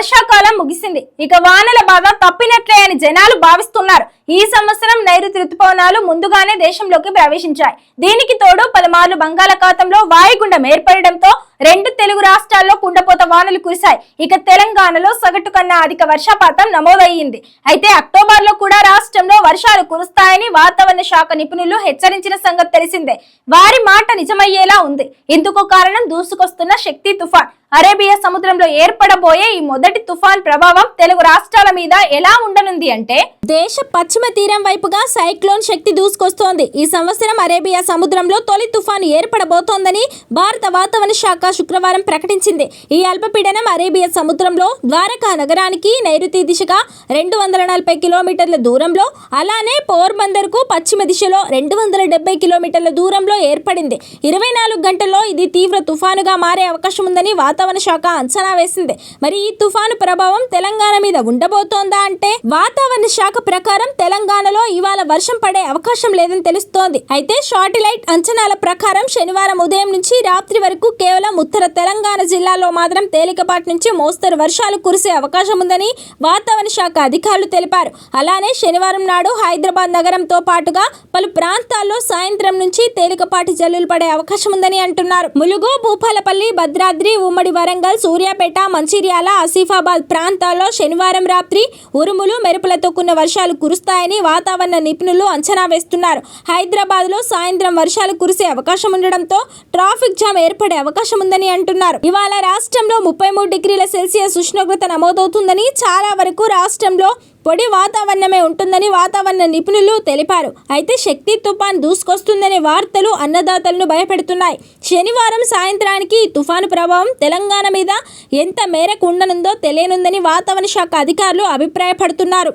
వర్షాకాలం ముగిసింది. ఇక వానల బాధ తప్పినట్లే అని జనాలు భావిస్తున్నారు. ఈ సంవత్సరం నైరుతి రుతుపవనాలు ముందుగానే దేశంలోకి ప్రవేశించాయి. దీనికి తోడు పలుమార్లు బంగాళాఖాతంలో వాయుగుండం ఏర్పడడంతో రెండు తెలుగు రాష్ట్రాల్లో కుండపోత వానలు కురిశాయి. ఇక తెలంగాణలో సగటు కన్నా అధిక వర్షపాతం నమోదయ్యింది. అయితే అక్టోబర్లో కూడా రాష్ట్రంలో వర్షాలు కురుస్తాయని వాతావరణ శాఖ నిపుణులు హెచ్చరించిన సంగతి తెలిసిందే. వారి మాట నిజమయ్యేలా ఉంది. ఇందుకు కారణం దూసుకొస్తున్న శక్తి తుఫాన్. అరేబియా సముద్రంలో ఏర్పడబోయే ఈ మొదటి తుఫాన్ ప్రభావం తెలుగు రాష్ట్రాల మీద ఎలా ఉండనుంది అంటే దేశ పశ్చిమ తీరం వైపుగా సైక్లోన్ శక్తి దూసుకొస్తోంది. ఈ సంవత్సరం అరేబియా సముద్రంలో తొలి తుఫాను ఏర్పడబోతోందని భారత వాతావరణ శాఖ శుక్రవారం ప్రకటించింది. ఈ అల్పపీడనం అరేబియా సముద్రంలో ద్వారకా నగరానికి నైరుతి దిశగా రెండు వందల నలభై కిలోమీటర్ల దూరంలో అలానే పోర్బందర్కు పశ్చిమ దిశలో రెండు వందల డెబ్బై కిలోమీటర్ల దూరంలో ఏర్పడింది. ఇరవై నాలుగు గంటల్లో ఇది తీవ్ర తుఫానుగా మారే అవకాశం ఉందని వాతావరణ శాఖ అంచనా వేసింది. మరి ఈ తుఫాను ప్రభావం తెలంగాణ మీద ఉండబోతోందా అంటే వాతావరణ శాఖ ప్రకారం తెలంగాణలో ఇవాళ వర్షం పడే అవకాశం లేదని తెలుస్తోంది. అయితే శాటిలైట్ అంచనాల ప్రకారం శనివారం ఉదయం నుంచి రాత్రి వరకు కేవలం ఉత్తర తెలంగాణ జిల్లాలో మాత్రం తేలికపాటి నుంచి మోస్తరు వర్షాలు కురిసే అవకాశం ఉందని వాతావరణ శాఖ అధికారులు తెలిపారు. అలానే శనివారం నాడు హైదరాబాద్ నగరంతో పాటుగా పలు ప్రాంతాల్లో సాయంత్రం నుంచి తేలికపాటి జల్లులు పడే అవకాశం ఉందని అంటున్నారు. ములుగు భూపాలపల్లి భద్రాద్రి ఉమ్మడి వరంగల్ సూర్యాపేట మంచిర్యాల ఆసిఫాబాద్ ప్రాంతాల్లో శనివారం రాత్రి ఉరుములు మెరుపులతో కూడిన వర్షాలు కురుస్తాయని వాతావరణ నిపుణులు అంచనా వేస్తున్నారు. హైదరాబాద్లో సాయంత్రం వర్షాలు కురిసే అవకాశం ఉండడంతో ట్రాఫిక్ జామ్ ఏర్పడే అవకాశం ఉందని అంటున్నారు. ఇవాళ రాష్ట్రంలో ముప్పై మూడు డిగ్రీల సెల్సియస్ ఉష్ణోగ్రత నమోదవుతుందని చాలా వరకు రాష్ట్రంలో పొడి వాతావరణమే ఉంటుందని వాతావరణ నిపుణులు తెలిపారు. అయితే శక్తి తుఫాన్ దూసుకొస్తుందనే వార్తలు అన్నదాతలను భయపెడుతున్నాయి. శనివారం సాయంత్రానికి తుఫాను ప్రభావం తెలంగాణ మీద ఎంత మేరకు ఉండనుందో తెలియనుందని వాతావరణ శాఖ అధికారులు అభిప్రాయపడుతున్నారు.